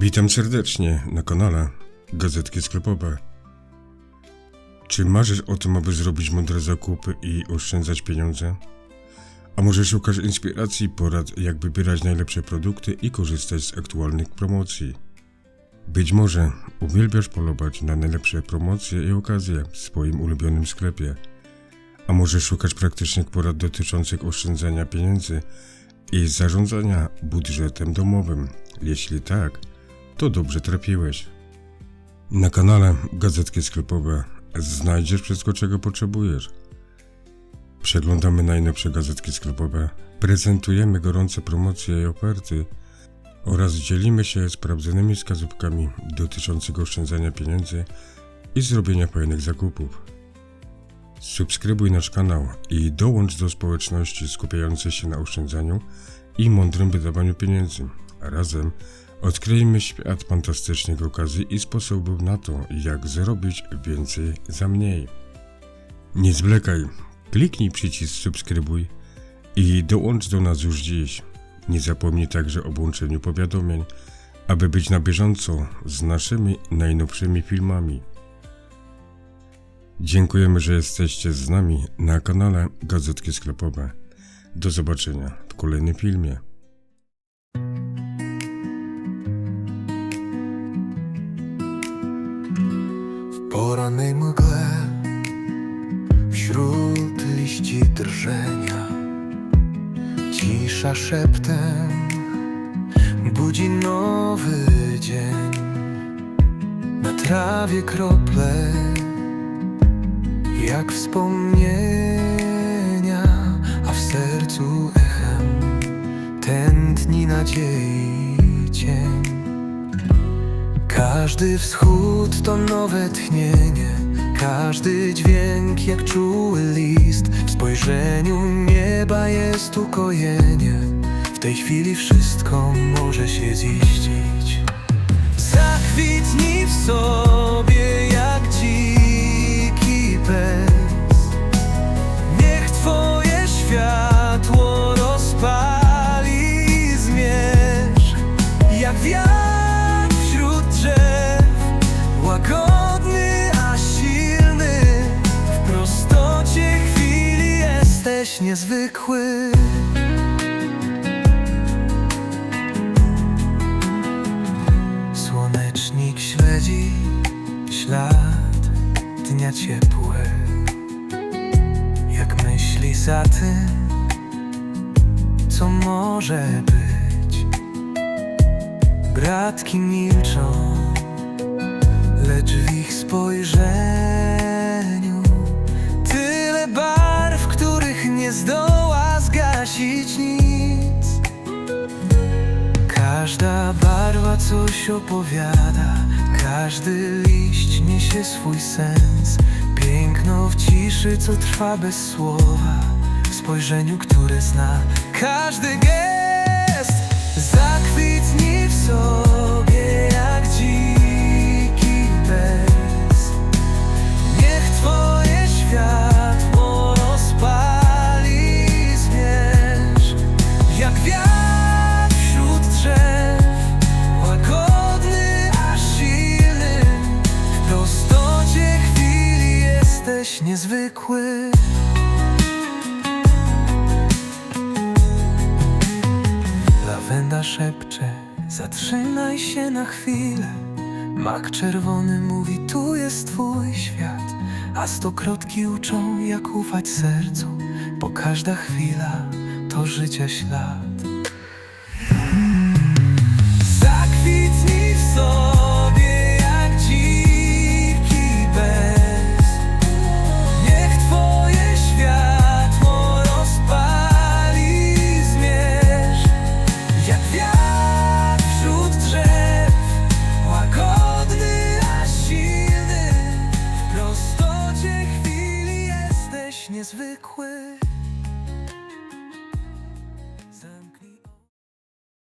Witam serdecznie na kanale Gazetki Sklepowe. Czy marzysz o tym, aby zrobić mądre zakupy i oszczędzać pieniądze? A może szukasz inspiracji porad, jak wybierać najlepsze produkty i korzystać z aktualnych promocji? Być może uwielbiasz polować na najlepsze promocje i okazje w swoim ulubionym sklepie. A może szukasz praktycznych porad dotyczących oszczędzania pieniędzy i zarządzania budżetem domowym? Jeśli tak, to dobrze trafiłeś. Na kanale Gazetki Sklepowe znajdziesz wszystko, czego potrzebujesz. Przeglądamy najnowsze gazetki sklepowe, prezentujemy gorące promocje i oferty oraz dzielimy się sprawdzonymi wskazówkami dotyczącymi oszczędzania pieniędzy i zrobienia fajnych zakupów. Subskrybuj nasz kanał i dołącz do społeczności skupiającej się na oszczędzaniu i mądrym wydawaniu pieniędzy. Razem odkryjmy świat fantastycznych okazji i sposobów na to, jak zarobić więcej za mniej. Nie zwlekaj, kliknij przycisk subskrybuj i dołącz do nas już dziś. Nie zapomnij także o włączeniu powiadomień, aby być na bieżąco z naszymi najnowszymi filmami. Dziękujemy, że jesteście z nami na kanale Gazetki Sklepowe. Do zobaczenia w kolejnym filmie. W porannej mgle Wśród liści drżenia. Cisza szeptem Budzi nowy dzień. Na trawie krople Jak wspomnienia A w sercu echem Tętni nadziei cień. Każdy wschód to nowe tchnienie Każdy dźwięk jak czuły list. W spojrzeniu nieba jest ukojenie. W tej chwili wszystko może się ziścić. Zakwitnij w sobie niezwykły. Słonecznik śledzi ślad dnia ciepłe Jak myśli za tym, co może być? Bratki milczą, lecz w ich spojrzeniu zdoła zgasić nic. Każda barwa coś opowiada Każdy liść niesie swój sens. Piękno w ciszy, co trwa bez słowa W spojrzeniu, które zna każdy gest niezwykły. Lawenda szepcze, zatrzymaj się na chwilę. Mak czerwony mówi, tu jest twój świat. A stokrotki uczą, jak ufać sercu. Bo każda chwila to życia ślad niezwykły.